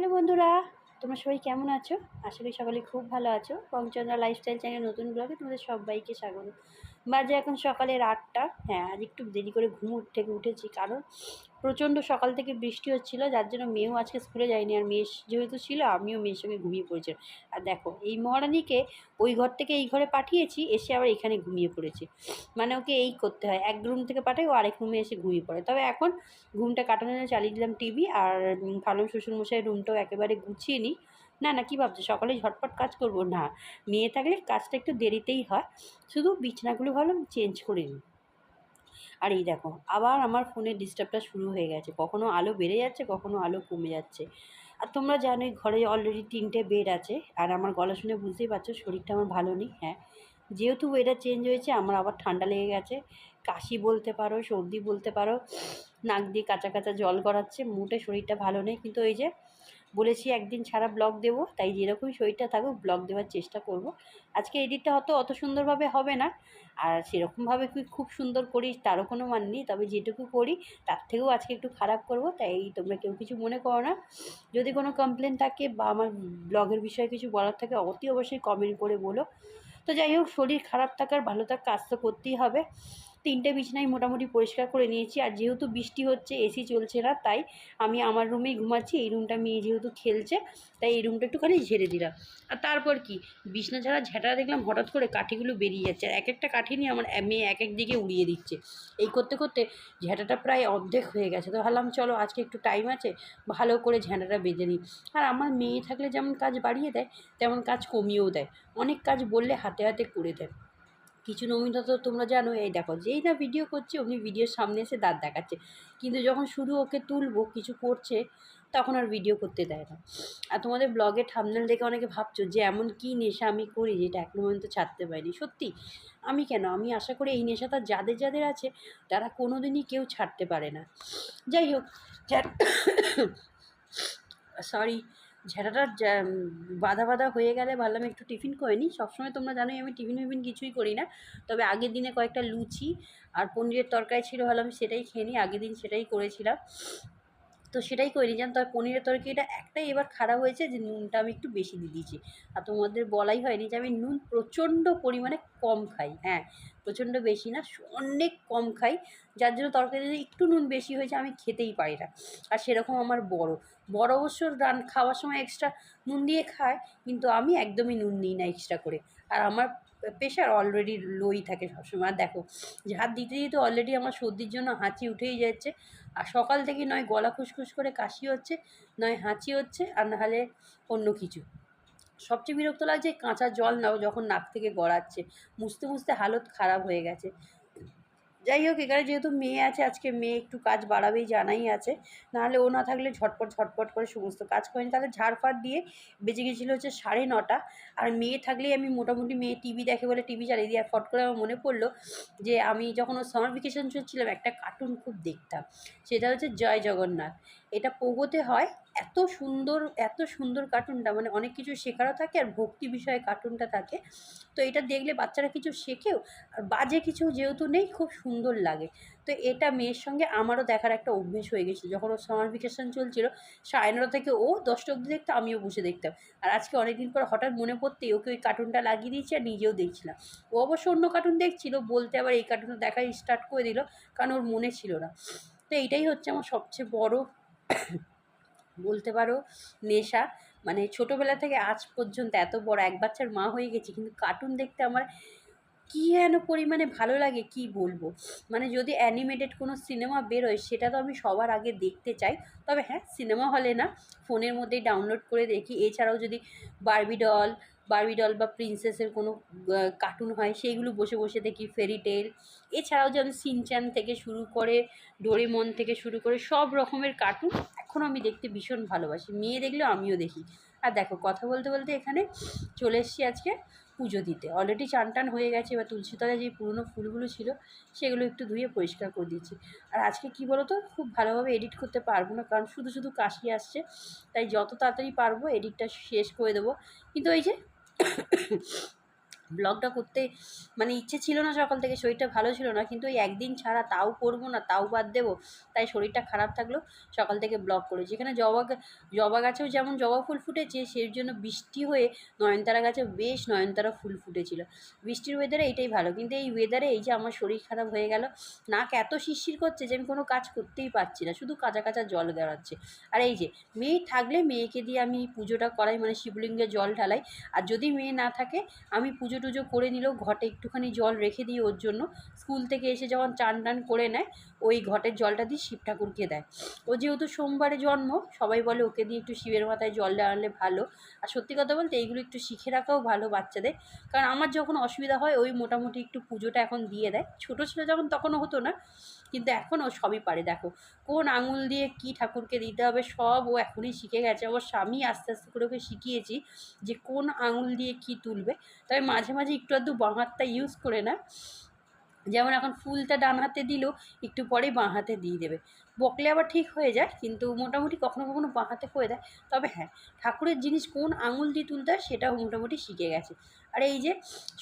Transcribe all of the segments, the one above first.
Hello বন্ধুরা, তোমরা সবাই কেমন আছো? আশা করি সকলে খুব ভালো আছো। পঞ্চন্দ্রা লাইফস্টাইল চ্যানেল নতুন ব্লগে তোমাদের সবাইকে স্বাগত। বাজে এখন সকালের আটটা। হ্যাঁ আজ একটু দেরি করে ঘুম থেকে উঠেছি, কারণ প্রচণ্ড সকাল থেকে বৃষ্টি হচ্ছিল, যার জন্য মেয়েও আজকে স্কুলে যায়নি আর মেয়ে যেহেতু ছিল, আমিও মেয়ের সঙ্গে ঘুমিয়ে পড়েছিলাম। আর দেখো, এই মহারানীকে ওই ঘর থেকে এই ঘরে পাঠিয়েছি, এসে আবার এখানে ঘুমিয়ে পড়েছে। মানে ওকে এই করতে হয়, এক রুম থেকে পাঠাই, ও আরেক রুমে এসে ঘুমিয়ে পড়ে। তবে এখন ঘুমটা কাটানোর জন্য চালিয়ে দিলাম টিভি আর ভালো শ্বশুরমশাই রুমটাও একেবারে গুছিয়ে নিই না না, কী ভাবছ, সকালে ঝটপট কাজ করব? না, মেয়ে থাকলে কাজটা একটু দেরিতেই হয়। শুধু বিছানাগুলো ভালো চেঞ্জ করে নিই আর এই দেখো, আবার আমার ফোনের ডিস্টার্বটা শুরু হয়ে গেছে। কখনো আলো বেড়ে যাচ্ছে, কখনো আলো কমে যাচ্ছে। আর তোমরা জানোই, ঘরে অলরেডি তিনটে বেড আছে। আর আমার গলা শুনে বুঝতেই পারছ, শরীরটা আমার ভালো নেই হ্যাঁ। যেহেতু ওয়েদার চেঞ্জ হয়েছে, আমার আবার ঠান্ডা লেগে গেছে। কাশি বলতে পারো, সর্দি বলতে পারো, নাক দিয়ে কাঁচা কাঁচা জল গড়াচ্ছে, মোটে শরীরটা ভালো নেই। কিন্তু ওই যে বলেছি একদিন ছাড়া ব্লগ দেবো, তাই যেরকম শরীরটা থাকুক ব্লগ দেওয়ার চেষ্টা করব। আজকে এডিটটা হয়তো অত সুন্দরভাবে হবে না, আর সেরকমভাবে কি খুব সুন্দর করি তারও কোনো মান নেই, তবে যেটুকু করি তার থেকেও আজকে একটু খারাপ করব, তাই তোমরা কেউ কিছু মনে করো না। যদি কোনো কমপ্লেন থাকে বা আমার ব্লগের বিষয়ে কিছু বলার থাকে, অতি অবশ্যই কমেন্ট করে বলো। তো যাই হোক, শরীর খারাপ থাকার ভালো থাক, কাজ তো করতেই হবে। তিনটে বিছানাই মোটামুটি পরিষ্কার করে নিয়েছি। আর যেহেতু বৃষ্টি হচ্ছে এসি চলছে না, তাই আমি আমার রুমেই ঘুমাচ্ছি। এই রুমটা মেয়ে যেহেতু খেলছে, তাই এই রুমটা একটুখানি ঝেড়ে দিলাম। আর তারপর কি? বিছনা ছাড়া ঝেঁটা দেখলাম হঠাৎ করে কাঠিগুলো বেরিয়ে যাচ্ছে। আর এক একটা কাঠি নিয়ে আমার মেয়ে এক এক দিকে উড়িয়ে দিচ্ছে। এই করতে করতে ঝেঁটাটা প্রায় অর্ধেক হয়ে গেছে। তো ভাবলাম, চলো আজকে একটু টাইম আছে, ভালো করে ঝেঁটাটা বেঁধে নিই। আর আমার মেয়ে থাকলে যেমন কাজ বাড়িয়ে দেয়, তেমন কাজ কমিয়েও দেয়। অনেক কাজ বললে হাতে হাতে করে দেয়। কিছু নমিতা তো তোমরা জানো, এই দেখো, যেই না ভিডিও করছে, অমনি ভিডিওর সামনে এসে দাঁত দেখাচ্ছে। কিন্তু যখন শুধু ওকে তুলবো, কিছু করছে, তখন আর ভিডিও করতে দেয় না। আর তোমাদের ব্লগে থামনেল দেখে অনেকে ভাবছ যে, এমন কী নেশা আমি করি যেটা এখনও পর্যন্ত ছাড়তে পারিনি? সত্যি, আমি কেন? আমি আশা করি এই নেশাটা যাদের যাদের আছে, তারা কোনো দিনই কেউ ছাড়তে পারে না। যাই হোক সরি ঝেঁটাটা বাঁধা বাঁধা হয়ে গেলে ভাবলাম একটু টিফিন করে নিই। সবসময় তোমরা জানোই আমি টিফিন ফিফিন কিছুই করি না। তবে আগের দিনে কয়েকটা লুচি আর পনিরের তরকারি ছিল ভাবলাম সেটাই খেয়ে নিই। আগের দিন সেটাই করেছিলাম। তো সেটাই করে নিয়েছিলাম তবে পনিরের তরকারিটা একটাই এবার খারাপ হয়েছে যে নুনটা আমি একটু বেশি দিয়ে দিয়েছি। আর তোমাদের বলাই হয়নি যে আমি নুন প্রচণ্ড পরিমাণে কম খাই। হ্যাঁ প্রচণ্ড বেশি না অনেক কম খাই। যার জন্য তরকারিতে একটু নুন বেশি হয়েছে, আমি খেতেই পারি না। আর সেরকম আমার বড়। বড় অবশ্য রান খাওয়ার সময় এক্সট্রা নুন দিয়ে খায়, কিন্তু আমি একদমই নুন নিই না এক্সট্রা করে। আর আমার প্রেশার অলরেডি লোই থাকে সবসময়। আর দেখো ঝাঁত দিতে দিতে অলরেডি আমার সর্দির জন্য হাঁচি উঠেই যাচ্ছে। আর সকাল থেকে নয়, গলা খুসখুস করে কাশি হচ্ছে, নয়, হাঁচি হচ্ছে, আর নাহলে অন্য কিছু। সবচেয়ে বিরক্ত লাগছে কাঁচা জল নাও যখন নাক থেকে গড়াচ্ছে। মুছতে মুছতে হালত খারাপ হয়ে গেছে। যাই হোক, এখানে যেহেতু মেয়ে আছে, আজকে মেয়ে একটু কাজ বাড়াবেই জানাই আছে। নাহলে ও না থাকলে ঝটপট ঝটপট করে সমস্ত কাজ করেনি তাহলে ঝাড়ফাড় দিয়ে বেজে গেছিল হচ্ছে সাড়ে নটা। আর মেয়ে থাকলেই আমি মোটামুটি মেয়ে টিভি দেখে বলে টিভি চালিয়ে দিয়ে ফট করে আমার মনে পড়ল যে আমি যখন ওর সামার ভ্যাকেশন চলছিলাম একটা কার্টুন খুব দেখতাম। সেটা হচ্ছে জয় জগন্নাথ। এটা পোগোতে হয়। এত সুন্দর এত সুন্দর কার্টুনটা মানে অনেক কিছু শেখারও থাকে আর ভক্তি বিষয়ে কার্টুনটা থাকে। তো এটা দেখলে বাচ্চারা কিছু শেখেও, আর বাজে কিছু যেহেতু নেই, খুব সুন্দর লাগে। তো এটা মেয়ের সঙ্গে আমারও দেখার একটা অভ্যেস হয়ে গেছিল। যখন ওর সামার ভ্যাকেশন চলছিল, সাড়ে থেকে ও দশটা অবধি দেখতো, আমিও বসে দেখতাম। আর আজকে অনেকদিন পর হঠাৎ মনে পড়তেই ওকে ওই কার্টুনটা লাগিয়ে দিয়েছি আর নিজেও দেখছিলাম। ও অবশ্য অন্য কার্টুন দেখছিল, বলতে আবার এই কার্টুনটা দেখা স্টার্ট করে দিল, কারণ ওর মনে ছিল না। তো এইটাই হচ্ছে আমার সবচেয়ে বড় বলতে পারো নেশা। মানে ছোটোবেলা থেকে আজ পর্যন্ত এত বড় এক বাচ্চার মা হয়ে গেছি, কিন্তু কার্টুন দেখতে আমার কী যেন পরিমাণে ভালো লাগে কি বলব? মানে যদি অ্যানিমেটেড কোনো সিনেমা বেরোয়, সেটা তো আমি সবার আগে দেখতে চাই। তবে হ্যাঁ সিনেমা হলে না, ফোনের মধ্যেই ডাউনলোড করে দেখি। এছাড়াও যদি বারবি ডল বা প্রিন্সেসের কোনো কার্টুন হয়, সেইগুলো বসে বসে দেখি ফেরি টেল এছাড়াও যেমন সিনচ্যান থেকে শুরু করে ডোরেমন থেকে শুরু করে সব রকমের কার্টুন এখনও আমি দেখতে ভীষণ ভালোবাসি। মেয়ে দেখলেও আমিও দেখি। আর দেখো, কথা বলতে বলতে এখানে চলে এসেছি আজকে। পুজো দিতে। অলরেডি চান টান হয়ে গেছে, এবার তুলসীতলায় যে পুরনো ফুলগুলো ছিল, সেগুলো একটু ধুয়ে পরিষ্কার করে দিচ্ছি আর আজকে কি বলো তো খুব ভালোভাবে এডিট করতে পারব না, কারণ শুধু শুধু কাশি আসছে, তাই যত তাড়াতাড়ি পারব এডিটটা শেষ করে দেবো। কিন্তু এই যে ব্লগটা করতে মানে ইচ্ছে ছিল না সকাল থেকে, শরীরটা ভালো ছিল না। কিন্তু ওই একদিন ছাড়া তাও করব না, তাও বাদ দেবো। তাই শরীরটা খারাপ থাকলেও সকাল থেকে ব্লগ করেছি এখানে জবা জবা গাছেও যেমন জবা ফুল ফুটেছে, সেই জন্য বৃষ্টি হয়ে নয়নতারা গাছে বেশ নয়নতারা ফুল ফুটেছিল। বৃষ্টির ওয়েদারে এটাই ভালো। কিন্তু এই ওয়েদারে এই যে আমার শরীর খারাপ হয়ে গেল, নাক এত শিরশির করছে যে আমি কোনো কাজ করতেই পারছি না, শুধু কাঁচা কাঁচা জল দেওয়াচ্ছে আর এই যে মেয়ে থাকলে মেয়েকে দিয়ে আমি পুজোটা করাই মানে শিবলিঙ্গে জল ঢালাই। আর যদি মেয়ে না থাকে, আমি পুজো টুজো করে নিল, ঘটে একটুখানি জল রেখে দিই ওর জন্য স্কুল থেকে এসে যখন চান টান করে নেয়, ওই ঘটের জলটা দিয়ে শিব ঠাকুরকে দেয়। ও যেহেতু সোমবারে জন্ম, সবাই বলে ওকে দিয়ে একটু শিবের মাথায় জল দেওয়ালে ভালো। আর সত্যি কথা বলতে এইগুলো একটু শিখে রাখাও ভালো বাচ্চাদের। কারণ আমার যখন অসুবিধা হয়, ওই মোটামুটি একটু পুজোটা এখন দিয়ে দেয়। ছোটো ছিল যখন, তখনও হতো না। কিন্তু এখন ও সবই পারে, দেখো। কোন আঙুল দিয়ে কি ঠাকুরকে দিতে হবে সব ও এখনই শিখে গেছে। আমার স্বামী আস্তে আস্তে করে ওকে শিখিয়েছি যে কোন আঙুল দিয়ে কি তুলবে। তবে মাঝে মাঝে একটু আধটু বাঁ হাতটা ইউজ করে না। যেমন এখন ফুলটা ডান হাতে দিল, একটু পরে বাঁ হাতে দিয়ে দেবে। বকলে আবার ঠিক হয়ে যায়, কিন্তু মোটামুটি কখনো কখনো বাঁ হাতে হয়ে দেয় তবে হ্যাঁ ঠাকুরের জিনিস কোন আঙুল দিয়ে তুলতে হয় সেটাও মোটামুটি শিখে গেছে। আর এই যে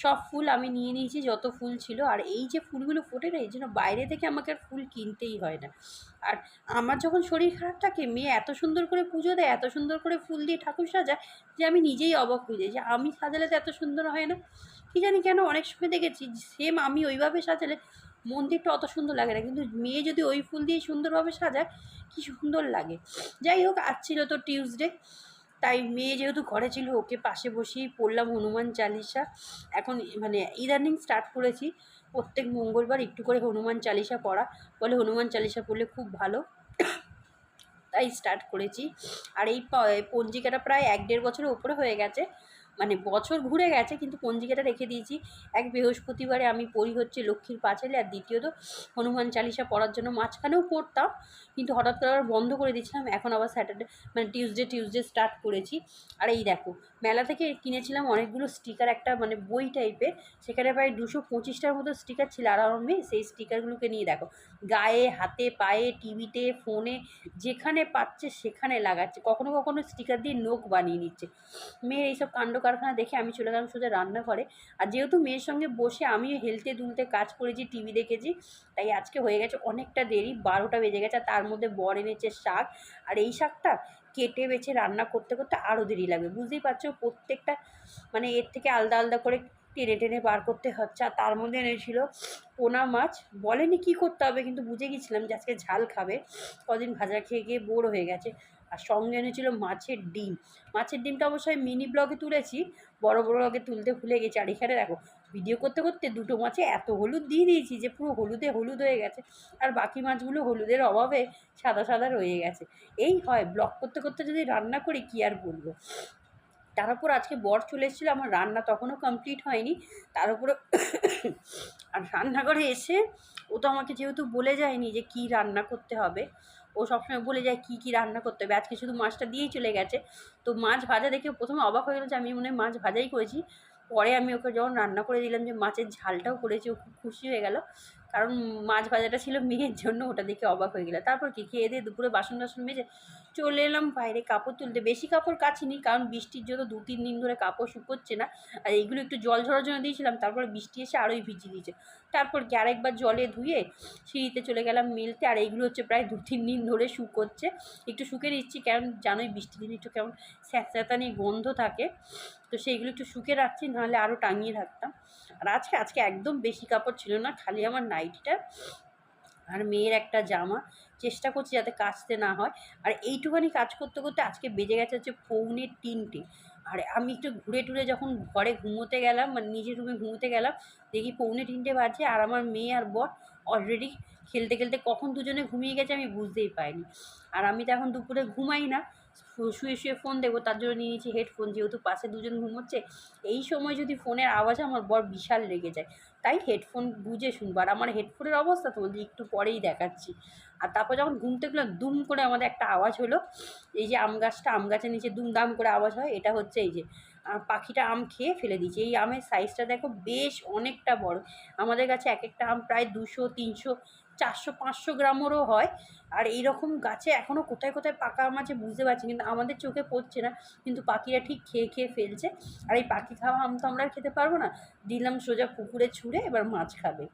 সব ফুল আমি নিয়ে নিয়েছি, যত ফুল ছিল, আর এই যে ফুলগুলো ফোটে না, এই জন্য বাইরে থেকে আমাকে আর ফুল কিনতেই হয় না। আর আমার যখন শরীর খারাপ থাকে, মেয়ে এত সুন্দর করে পুজো দেয়, এত সুন্দর করে ফুল দিয়ে ঠাকুর সাজায় যে আমি নিজেই অবাক হয়ে যাই যে আমি সাজালে তো এত সুন্দর হয় না। কী জানি কেন অনেক সময় দেখেছি সেম আমি ওইভাবে সাজালে মন্দিরটা অত সুন্দর লাগে না। কিন্তু মেয়ে যদি ওই ফুল দিয়ে সুন্দরভাবে সাজায়, কি সুন্দর লাগে। যাই হোক, আজ ছিল তো টিউসডে তাই মেয়ে যেহেতু ঘরে ছিল, ওকে পাশে বসিয়েই পড়লাম হনুমান চালিসা এখন মানে ইদানিং স্টার্ট করেছি। প্রত্যেক মঙ্গলবার একটু করে হনুমান চালিসা পড়া। বলে হনুমান চালিসা পড়লে খুব ভালো। তাই স্টার্ট করেছি। আর এই পঞ্জিকাটা প্রায় এক দেড় বছরের উপরে হয়ে গেছে। মানে বছর ঘুরে গেছে, কিন্তু পঞ্জিকাটা রেখে দিয়েছি। এক বৃহস্পতিবারে আমি পড়ি হচ্ছে লক্ষ্মীর পাঁচালি আর দ্বিতীয়ত হনুমান চালিসা পড়ার জন্য মাঝখানেও পড়তাম, কিন্তু হঠাৎ করে আবার বন্ধ করে দিয়েছিলাম। এখন আবার স্যাটারডে মানে টিউসডে টিউসডে স্টার্ট করেছি। আর এই দেখো, মেলা থেকে কিনেছিলাম অনেকগুলো স্টিকার একটা মানে বই টাইপের সেখানে প্রায় দুশো পঁচিশটার মতো স্টিকার ছিল আর আমার সেই স্টিকারগুলোকে নিয়ে দেখো, গায়ে, হাতে, পায়ে টিভিতে ফোনে যেখানে পাচ্ছে সেখানে লাগাচ্ছে। কখনো কখনো স্টিকার দিয়ে নোক বানিয়ে নিচ্ছে। মেয়ের এইসব কাণ্ড কারখানা দেখে আমি চলে গেলাম সোজা রান্নাঘরে। আর যেহেতু মেয়ের সঙ্গে বসে আমিও হেলতে দুলতে কাজ করেছি, টিভি দেখেছি, তাই আজকে হয়ে গেছে অনেকটা দেরি, বারোটা বেজে গেছে, তার মধ্যে বর এনেছে শাক। আর এই শাকটা কেটে বেছে রান্না করতে করতে আরও দেরি লাগবে বুঝতেই পারছ? প্রত্যেকটা মানে এর থেকে আলাদা আলাদা করে টেনে টেনে বার করতে হচ্ছে। আর তার মধ্যে এনেছিল পোনা মাছ। বলেনি কী করতে হবে, কিন্তু বুঝে গেছিলাম যে আজকে ঝাল খাবে। কদিন ভাজা খেয়ে গিয়ে বোর হয়ে গেছে। আর সঙ্গে এনেছিল মাছের ডিম। মাছের ডিমটা অবশ্যই মিনি ব্লগে তুলেছি। বড় বড় ব্লগে তুলতে ভুলে গেছি। আর এখানে দেখো ভিডিও করতে করতে দুটো মাছে এত হলুদ দিয়ে দিয়েছি যে পুরো হলুদে হলুদ হয়ে গেছে। আর বাকি মাছগুলো হলুদের অভাবে সাদা সাদা রয়ে গেছে। এই হয় ব্লগ করতে করতে যদি রান্না করি কী আর বলব? তার উপর আজকে বর চলে এসেছিল, আমার রান্না তখনও কমপ্লিট হয়নি। তার উপরে আর রান্নাঘরে এসে ও তো আমাকে যেহেতু বলে যায়নি যে কী রান্না করতে হবে, ও সবসময় বলে যায় কী কী রান্না করতে হবে। আজকে শুধু মাছটা দিয়েই চলে গেছে। তো মাছ ভাজা দেখে প্রথমে অবাক হয়ে গেলো যে আমি মনে হয় মাছ ভাজাই করেছি। পরে আমি ওকে যখন রান্না করে দিলাম যে মাছের ঝালটাও করেছি, ও খুব খুশি হয়ে গেল। কারণ মাছ ভাজাটা ছিল মেয়ের জন্য, ওটা দেখে অবাক হয়ে গেলো তারপর কি, খেয়ে দিয়ে দুপুরে বাসন টাসন মেজে চলে এলাম বাইরে কাপড় তুলতে। বেশি কাপড় কাচিনি কারণ বৃষ্টির জন্য দু, তিন দিন ধরে কাপড় শুকোচ্ছে না। আর এইগুলো একটু জল ঝরার জন্য দিয়েছিলাম, তারপরে বৃষ্টি এসে আরোই ভিজিয়ে দিয়েছে। তারপর কি, আরেকবার জলে ধুয়ে সিঁড়িতে চলে গেলাম মেলতে। আর এইগুলো হচ্ছে প্রায় দু, তিন দিন ধরে শুকোচ্ছে। একটু শুকে দিচ্ছি কারণ জানোই বৃষ্টির দিন একটু কেমন স্যাঁতস্যাঁতানি গন্ধ থাকে। তো সেইগুলো একটু শুকে রাখছি, নাহলে আরও টাঙিয়ে রাখতাম আর আজকে আজকে একদম বেশি কাপড় ছিল না, খালি আমার নাইটটা আর মেয়ের একটা জামা। চেষ্টা করছি যাতে কাচতে না হয়। আর এইটুখানি কাজ করতে করতে আজকে বেজে গেছে হচ্ছে পৌনে তিনটে। আর আমি একটু ঘুরে টুরে যখন ঘরে ঘুমোতে গেলাম মানে নিজের রুমে ঘুমোতে গেলাম, দেখি পৌনে তিনটে বাজে আর আমার মেয়ে আর বর অলরেডি খেলতে খেলতে কখন দুজনে ঘুমিয়ে গেছে আমি বুঝতেই পাইনি আর আমি তো এখন দুপুরে ঘুমাই না শুয়ে শুয়ে ফোন দেবো তার জন্য নিয়ে নিয়েছি হেডফোন যেহেতু পাশে দুজন ঘুমোচ্ছে, এই সময় যদি ফোনের আওয়াজ আমার বর বিশাল লেগে যায়, তাই হেডফোন বুঝে শুনব। আর আমার হেডফোনের অবস্থা তোমাদের একটু পরেই দেখাচ্ছি। আর তারপর যখন ঘুমতে গেলাম দুম করে আমাদের একটা আওয়াজ হলো, এই যে আম গাছটা, আম গাছের নিচে দুম দাম করে আওয়াজ হয়, এটা হচ্ছে এই যে পাখিটা আম খেয়ে ফেলে দিয়েছে। এই আমের সাইজটা দেখো বেশ অনেকটা বড়। আমাদের কাছে এক একটা আম প্রায় দুশো, তিনশো, চারশো, পাঁচশো গ্রামেরও হয়। আর এইরকম গাছে এখনও কোথায় কোথায় পাকা আম আছে বুঝতে পারছি কিন্তু আমাদের চোখে পড়ছে না। কিন্তু পাখিরা ঠিক খেয়ে খেয়ে ফেলছে। আর এই পাখি খাওয়া আম তো আমরা খেতে পারব না। দিলাম সোজা পুকুরে ছুঁড়ে এবার মাছ খাবে।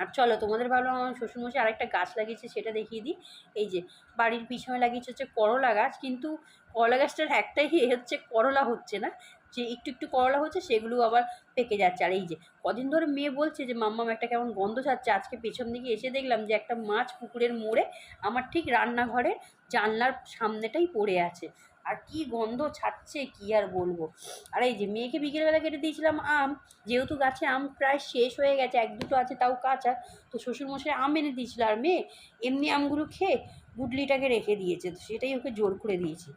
আর চলো, তোমাদের ভালো আমার শ্বশুরমশাই আরেকটা গাছ লাগিয়েছে, সেটা দেখিয়ে দিই। এই যে, বাড়ির পিছনে লাগিয়েছে হচ্ছে করলা গাছ, কিন্তু করলা গাছটার একটাই হচ্ছে করলা হচ্ছে না। যে একটু একটু করলা হচ্ছে সেগুলো আবার পেকে যাচ্ছে। আর এই যে, কদিন ধরে মেয়ে বলছে যে, মাম্মাম, একটা কেমন গন্ধ ছাড়ছে। আজকে পেছন দিকে এসে দেখলাম যে, একটা মাছ পুকুরের মোড়ে আমার ঠিক রান্নাঘরের জানলার সামনেটাই পড়ে আছে। আর কি গন্ধ ছাড়ছে কি আর বলব? আর এই যে মেয়েকে বিকেলবেলা কেটে দিয়েছিলাম আম, যেহেতু গাছে আম প্রায় শেষ হয়ে গেছে, এক দুটো আছে তাও কাঁচা, তো শ্বশুরমশাই আম এনে দিয়েছিল। আর মেয়ে এমনি আমগুলো খেয়ে গুডলিটাকে রেখে দিয়েছে, তো সেটাই ওকে জোর করে দিয়েছি।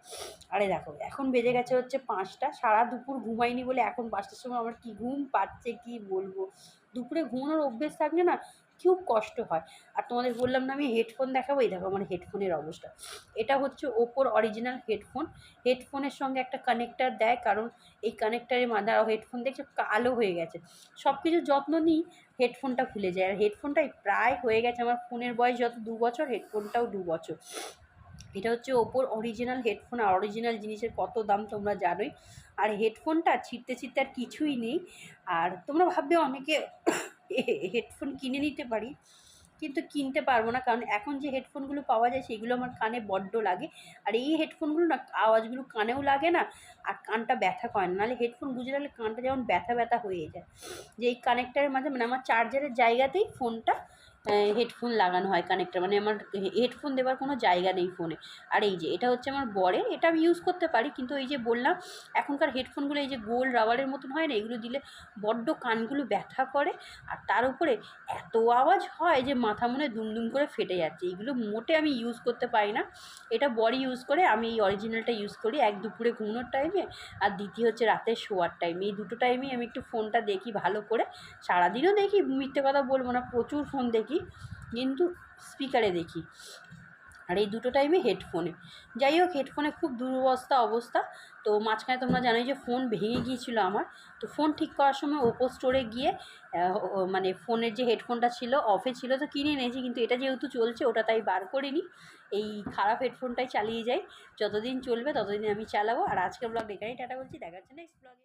আরে দেখো, এখন বেজে গেছে হচ্ছে পাঁচটা, সারা দুপুর ঘুমাইনি বলে এখন পাঁচটার সময় আমার কি ঘুম পাচ্ছে কি বলব? দুপুরে ঘুমানোর অভ্যেস থাকলে না খুব কষ্ট হয়। আর তোমাদের বললাম না আমি হেডফোন দেখাবো? এই দেখো আমার হেডফোনের অবস্থা। এটা হচ্ছে ওপোর অরিজিনাল হেডফোন হেডফোনের সঙ্গে একটা কানেক্টার দেয়, কারণ এই কানেক্টারের মাদার হেডফোন দেখছ, কালো হয়ে গেছে। সব কিছু যত্ন নিই হেডফোনটা খুলে যায়। আর হেডফোনটাই প্রায় হয়ে গেছে আমার ফোনের বয়স যত দু বছর হেডফোনটাও দু বছর। এটা হচ্ছে ওপোর অরিজিনাল হেডফোন আর অরিজিনাল জিনিসের কত দাম তোমরা জানোই। আর হেডফোনটা ছিটতে ছিটতে আর কিছুই নেই। আর তোমরা ভাববে অনেকে হেডফোন কিনে নিতে পারি, কিন্তু কিনতে পারব না। কারণ এখন যে হেডফোনগুলো পাওয়া যায়, সেগুলো আমার কানে বড্ড লাগে। আর এই হেডফোনগুলো না, আওয়াজগুলো কানেও লাগে না, আর কানটা ব্যথা করে না। নাহলে হেডফোন বুঝে রাখলে কানটা যেমন ব্যথা ব্যথা হয়ে যায়। যে এই কানেক্টারের মাঝে মানে আমার চার্জারের জায়গাতেই ফোনটা হেডফোন লাগানো হয় কানেক্টার মানে আমার হেডফোন দেওয়ার কোনো জায়গা নেই ফোনে আর এই যে, এটা হচ্ছে আমার বরের, এটা আমি ইউজ করতে পারি, কিন্তু এই যে বললাম, এখনকার হেডফোনগুলো এই যে গোল রাবারের মতন হয় না, এগুলো দিলে বড্ড কানগুলো ব্যথা করে, আর তার উপরে এত আওয়াজ হয় যে মাথা মনে দুমদুম করে ফেটে যাচ্ছে। এগুলো মোটে আমি ইউজ করতে পারি না। এটা বড়ি ইউজ করে, আমি এই অরিজিনালটা ইউজ করি এক দুপুরে ঘুমোনোর টাইমে আর দ্বিতীয় হচ্ছে রাতে শোয়ার টাইমে এই দুটো টাইমেই আমি একটু ফোনটা দেখি ভালো করে। সারাদিনও দেখি, মিথ্যে কথা বলব না, প্রচুর ফোন দেখি। কিন্তু স্পিকারে দেখি। আর এই দুটো টাইমে হেডফোনে যাই হোক হেডফোনে খুব দুরবস্থা অবস্থা। তো মাঝখানে তোমরা জানোই যে ফোন ভেঙে গিয়েছিল আমার। তো ফোন ঠিক করার সময় ওপো স্টোরে গিয়ে মানে ফোনের যে হেডফোনটা ছিল অফে ছিল, তো কিনে নিয়েছি কিন্তু এটা যেহেতু চলছে, ওটা তাই বার করিনি। এই খারাপ হেডফোনটাই চালিয়ে যাই। যতদিন চলবে, ততদিন আমি চালাবো। আর আজকের ব্লগ এখানেই, টাটা বলছি। দেখা যাচ্ছে নেক্সট ব্লগে